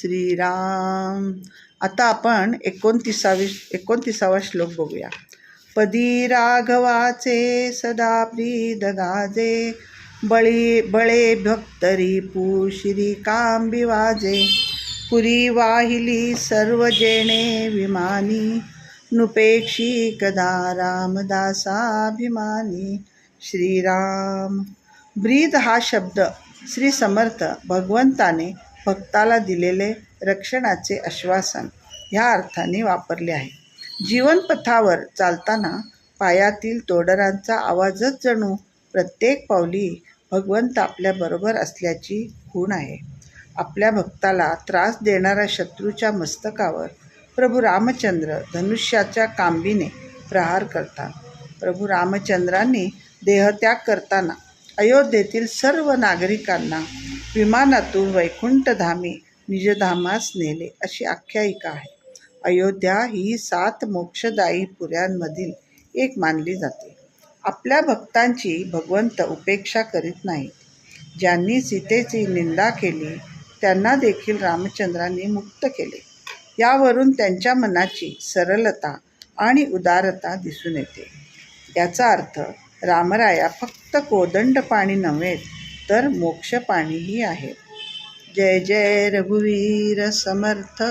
श्रीराम. आता आपण एकोणतीसावी एकोणतीसावा श्लोक बघूया. पदी राघवाचे सदा प्रीद गाजे बळी बळे भक्तरी श्री कांबी वाजे. पुरी वाहिली सर्व जेणे विमानी नुपेक्षी कदा रामदासाभिमानी. श्रीराम. ब्रीद हा शब्द श्री समर्थ भगवंताने भक्ताला दिलेले रक्षणाचे आश्वासन ह्या अर्थाने वापरले आहे. जीवनपथावर चालताना पायातील तोडरांचा आवाजच जणू प्रत्येक पावली भगवंत आपल्याबरोबर असल्याची खूण आहे. आपल्या भक्ताला त्रास देणाऱ्या शत्रूच्या मस्तकावर प्रभू रामचंद्र धनुष्याच्या कांबीने प्रहार करतात. प्रभू रामचंद्रांनी देहत्याग करताना अयोध्येतील सर्व नागरिकांना विमानातून वैकुंठधामी निजधामास नेले अशी आख्यायिका आहे. अयोध्या ही सात मोक्षदायी पुऱ्यांमधील एक मानली जाते. आपल्या भक्तांची भगवंत उपेक्षा करीत नाही ज्यांनी सीतेची निंदा केली त्यांना देखील रामचंद्रांनी मुक्त केले. यावरून त्यांच्या मनाची सरलता आणि उदारता दिसून येते. याचा अर्थ रामराया फक्त कोदंड पाणी नव्हे तर मोक्ष पाणीही आहे. जय जय रघुवीर समर्थ.